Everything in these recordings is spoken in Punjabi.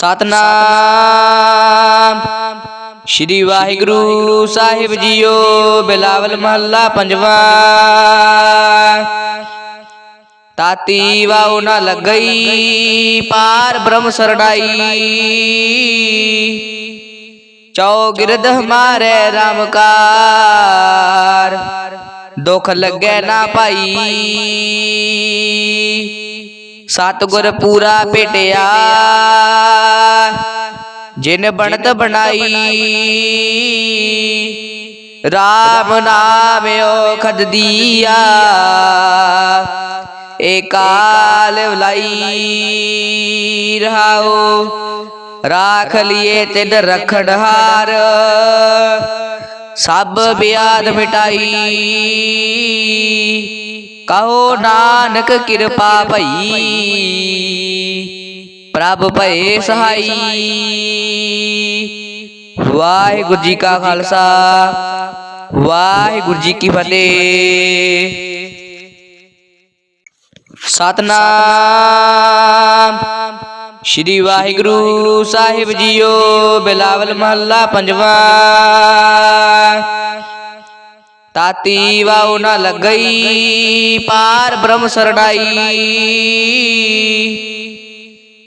ਸਤਨਾਮ। ਸ਼੍ਰੀ ਵਾਹਿਗੁਰੂ ਸਾਹਿਬ ਜੀਓ, ਬਿਲਾਵਲ ਮਹੱਲਾ ਪੰਜਵਾ। ਤਾਤੀ ਵਾਉ ਨ ਲੱਗਈ, ਪਾਰ ਬ੍ਰਹਮ ਸਰਣਾਈ ਚੌ ਗਿਰਦ ਹਮਾਰੇ ਰਾਮ ਕਾਰ। ਦੁਖ ਲੱਗੇ ਨਾ ਭਾਈ ਸਤਿਗੁਰ ਪੂਰਾ ਭੇਟਿਆ। ਜਿਨ ਬਣਤ ਬਣਾਈ। RAM ਨਾਮ ਓਖਦ ਦੀਆ ਏਕਾਲ ਵਲਾਈ ਰਹਾਓ। ਰਾਖ ਲਿਏ ਤਿਨ ਰਖਣ ਹਾਰ। ਸਭ ਬਿਆਦ ਮਿਟਾਈ। ਕਹੋ ਨਾਨਕ ਕਿਰਪਾ ਭਈ। ਪ੍ਰਭ ਭਏ ਸਹਾਈ। ਵਾਹਿਗੁਰੂ ਜੀ ਕਾ ਖਾਲਸਾ। ਵਾਹਿਗੁਰੂ ਜੀ ਕੀ ਫਤਿਹ। ਸਤਨਾਮ। ਸ਼੍ਰੀ ਵਾਹਿਗੁਰੂ ਸਾਹਿਬ ਜੀਓ ਬਿਲਾਵਲ ਮਹੱਲਾ ਪੰਜਵਾ। ਤਾਤੀ ਵਾਉ ਨ ਲੱਗਈ ਪਾਰ ਬ੍ਰਹਮ ਸਰਣਾਈ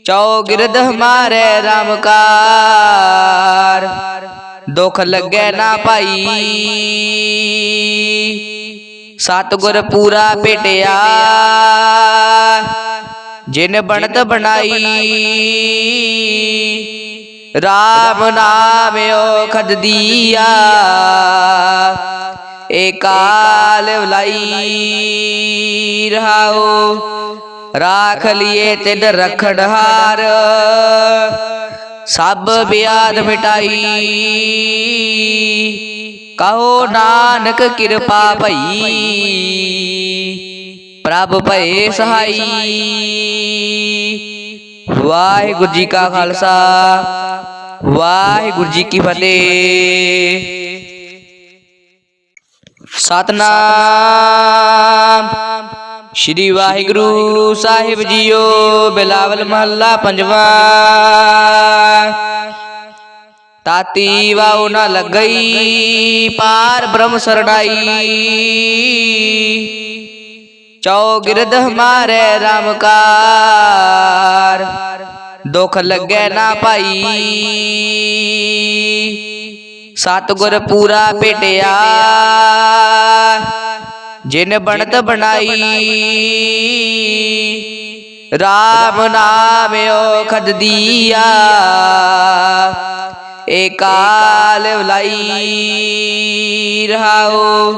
ਚੌ ਗਿਰਦ ਹਮਾਰੇ ਰਾਮ ਕਾਰ। ਦੁਖ ਲੱਗੈ ਨਾ ਭਾਈ। ਸਤਿਗੁਰ ਪੂਰਾ ਭੇਟਿਆ। ਜਿਨ ਬਣਤ ਬਣਾਈ। RAM ਨਾਮ ਓਖਦ ਦੀਆ ਏਕਾਲ ਵਲਾਈ ਰਹਾਓ ਰਾਖ ਲਿਏ ਤਿਨ ਰਖਣ ਹਾਰ ਸਭ ਬਿਆਦ ਮਿਟਾਈ ਕਹੋ ਨਾਨਕ ਕਿਰਪਾ ਭਈ ਪ੍ਰਭ ਭਏ ਸਹਾਈ ਵਾਹਿਗੁਰੂ ਜੀ ਕਾ ਖਾਲਸਾ ਵਾਹਿਗੁਰੂ ਜੀ ਕੀ ਫਤਿਹ ਸਤਨਾਮ। ਸ਼੍ਰੀ ਵਾਹਿਗੁਰੂ ਸਾਹਿਬ ਜੀਓ, ਬਿਲਾਵਲ ਮਹੱਲਾ ਪੰਜਵਾ। ਤਾਤੀ ਵਾਉ ਨ ਲੱਗਈ, ਪਾਰ ਬ੍ਰਹਮ ਸਰਣਾਈ ਚੌ ਗਿਰਦ ਹਮਾਰੇ ਰਾਮ ਕਾਰ। ਦੁਖ ਲੱਗੇ ਨਾ ਭਾਈ ਸਤਿਗੁਰ ਪੂਰਾ ਭੇਟਿਆ। ਜਿਨ ਬਣਤ ਬਣਾਈ। RAM ਨਾਮ ਓਖਦ ਦੀਆ। ਏਕਾਲ ਵਲਾਈ ਰਹਾਓ।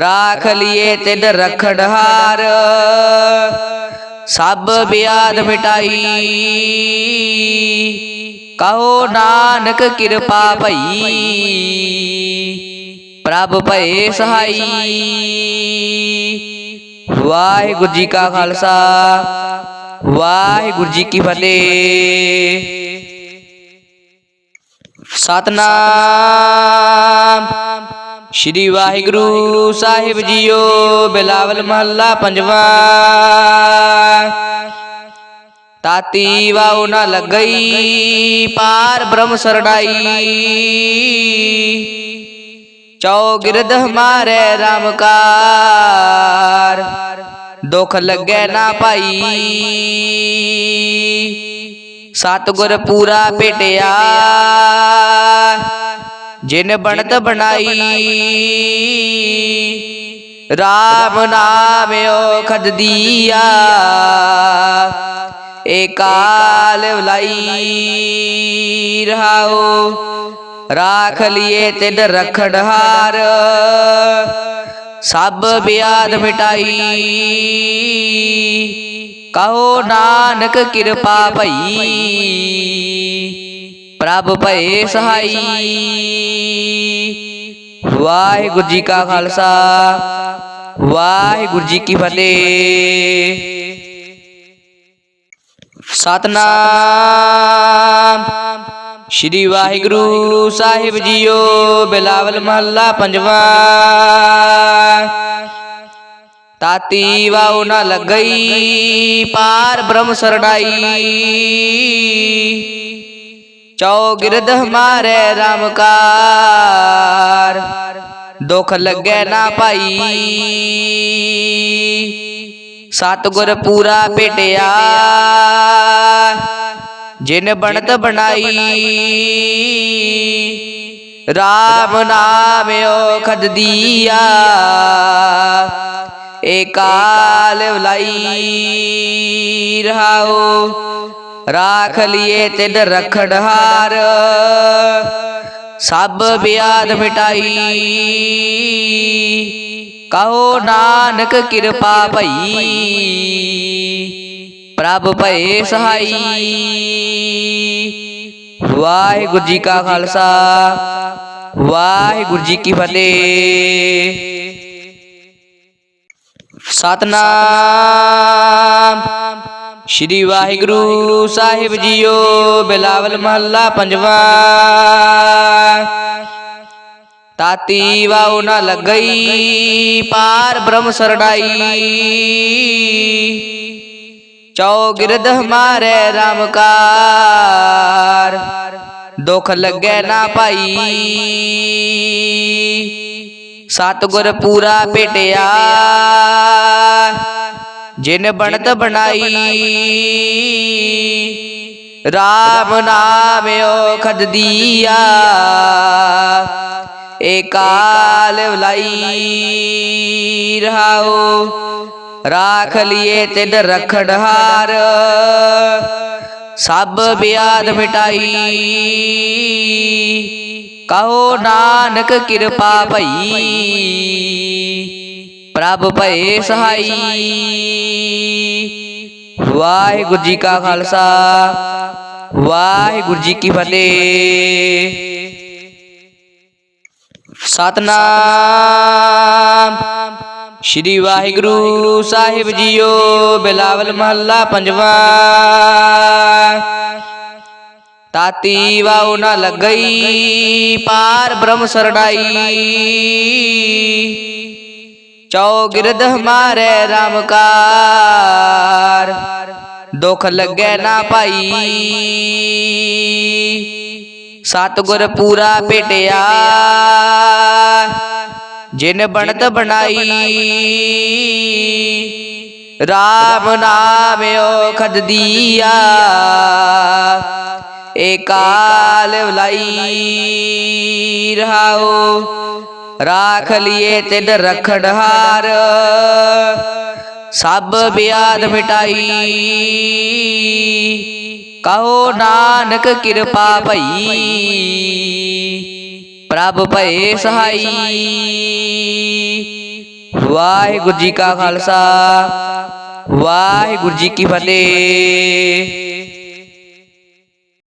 ਰਾਖ ਲਿਏ ਤਿਨ ਰਖਣਹਾਰ ਸਭ ਬਿਆਦ ਮਿਟਾਈ। ਕਹੋ ਨਾਨਕ ਕਿਰਪਾ ਭਈ। ਪ੍ਰਭ ਭਏ ਸਹਾਈ। ਵਾਹਿਗੁਰੂ ਜੀ ਕਾ ਖਾਲਸਾ। ਵਾਹਿਗੁਰੂ ਜੀ ਕੀ ਫਤਿਹ। ਸਤਨਾਮ। ਸ਼੍ਰੀ ਵਾਹਿਗੁਰੂ ਸਾਹਿਬ ਜੀਓ ਬਿਲਾਵਲ ਮਹੱਲਾ ਪੰਜਵਾ। ਤਾਤੀ ਵਾਉ ਨ ਲੱਗਈ ਪਾਰ ਬ੍ਰਹਮ ਸਰਣਾਈ ਚੌ ਗਿਰਦ ਹਮਾਰੇ ਰਾਮ ਕਾਰ ਦੁਖ ਲੱਗੈ ਨਾ ਭਾਈ। ਸਤਿਗੁਰ ਪੂਰਾ ਭੇਟਿਆ। ਜਿਨ ਬਣਤ ਬਣਾਈ। RAM ਨਾਮ ਓਖਦ ਦੀਆ ਏਕਾਲ ਵਲਾਈ ਰਹਾਓ ਰਾਖ ਲਿਏ ਤਿਨ ਰਖਣ ਹਾਰ ਸਭ ਬਿਆਦ ਮਿਟਾਈ ਕਹੋ ਨਾਨਕ ਕਿਰਪਾ ਭਈ ਪ੍ਰਭ ਭਏ ਸਹਾਈ ਵਾਹਿਗੁਰੂ ਜੀ ਕਾ ਖਾਲਸਾ ਵਾਹਿਗੁਰੂ ਜੀ ਕੀ ਫਤਿਹ ਸਤਨਾਮ। ਸ਼੍ਰੀ ਵਾਹਿਗੁਰੂ ਸਾਹਿਬ ਜੀਓ, ਬਿਲਾਵਲ ਮਹੱਲਾ ਪੰਜਵਾ। ਤਾਤੀ ਵਾਉ ਨ ਲੱਗਈ, ਪਾਰ ਬ੍ਰਹਮ ਸਰਣਾਈ। ਚੌਗਿਰਦ ਹਮਾਰੇ RAM ਕਾਰ, ਦੁਖ ਲੱਗੈ ਨਾ ਭਾਈ ਸਤਿਗੁਰ ਪੂਰਾ ਭੇਟਿਆ। ਜਿਨ ਬਣਤ ਬਣਾਈ। RAM ਨਾਮ ਓਖਦ ਦੀਆ ਏਕਾਲ ਵਲਾਈ ਰਹਾਓ। ਰਾਖ ਲਿਏ ਤਿਨ ਰਖੜ ਹਾਰ। ਸਭ ਬਿਆਦ ਮਿਟਾਈ। ਕਹੋ ਨਾਨਕ ਕਿਰਪਾ ਭਈ। ਪ੍ਰਭ ਭਏ ਸਹਾਈ। ਵਾਹਿਗੁਰੂ ਜੀ ਕਾ ਖਾਲਸਾ। ਵਾਹਿਗੁਰੂ ਜੀ ਕੀ ਫਤਿਹ। ਸਤਨਾਮ। ਸ਼੍ਰੀ ਵਾਹਿਗੁਰੂ ਸਾਹਿਬ ਜੀਓ ਬਿਲਾਵਲ ਮਹੱਲਾ ਪੰਜਵਾ। ਤਾਤੀ ਵਾਉ ਨ ਲੱਗਈ ਪਾਰ ਬ੍ਰਹਮ ਸਰਣਾਈ ਚੌਗਿਰਦ ਹਮਾਰੇ RAM ਕਾਰ। ਦੁਖ ਲੱਗੈ ਨਾ ਭਾਈ। ਸਤਿਗੁਰ ਪੂਰਾ ਭੇਟਿਆ। ਜਿਨ ਬਣਤ ਬਣਾਈ। RAM ਨਾਮ ਓਖਦ ਦੀਆ ਏਕਾਲ ਵਲਾਈ ਰਹਾਓ ਰਾਖ ਲਿਏ ਤਿਨ ਰਖੜ ਹਾਰ ਸਭ ਬਿਆਦ ਮਿਟਾਈ ਕਹੋ ਨਾਨਕ ਕਿਰਪਾ ਭਈ ਪ੍ਰਭ ਭਏ ਸਹਾਈ ਵਾਹਿਗੁਰੂ ਜੀ ਕਾ ਖਾਲਸਾ ਵਾਹਿਗੁਰੂ ਜੀ ਕੀ ਫਤਿਹ ਸਤਨਾਮ। ਸ਼੍ਰੀ ਵਾਹਿਗੁਰੂ ਸਾਹਿਬ ਜੀਓ, ਬਿਲਾਵਲ ਮਹੱਲਾ ਪੰਜਵਾ। ਤਾਤੀ ਵਾਉ ਨ ਲੱਗਈ, ਪਾਰ ਬ੍ਰਹਮ ਸਰਣਾਈ ਚੌਗਿਰਦ ਹਮਾਰੇ RAM ਕਾਰ। ਦੁਖ ਲੱਗੈ ਨਾ ਭਾਈ ਸਤਿਗੁਰ ਪੂਰਾ ਭੇਟਿਆ। ਜਿਨ ਬਣਤ ਬਣਾਈ। RAM ਨਾਮ ਓਖਦ ਦੀਆ ਏਕਾਲ ਵਲਾਈ ਰਹਾਓ। ਰਾਖ ਲਿਏ ਤਿਨ ਰਖੜ ਹਾਰ। ਸਭ ਬਿਆਦ ਮਿਟਾਈ। ਕਹੋ ਨਾਨਕ ਕਿਰਪਾ ਭਈ। ਪ੍ਰਭ ਭਏ ਸਹਾਈ। ਵਾਹਿਗੁਰੂ ਜੀ ਕਾ ਖਾਲਸਾ। ਵਾਹਿਗੁਰੂ ਜੀ ਕੀ ਫਤਿਹ।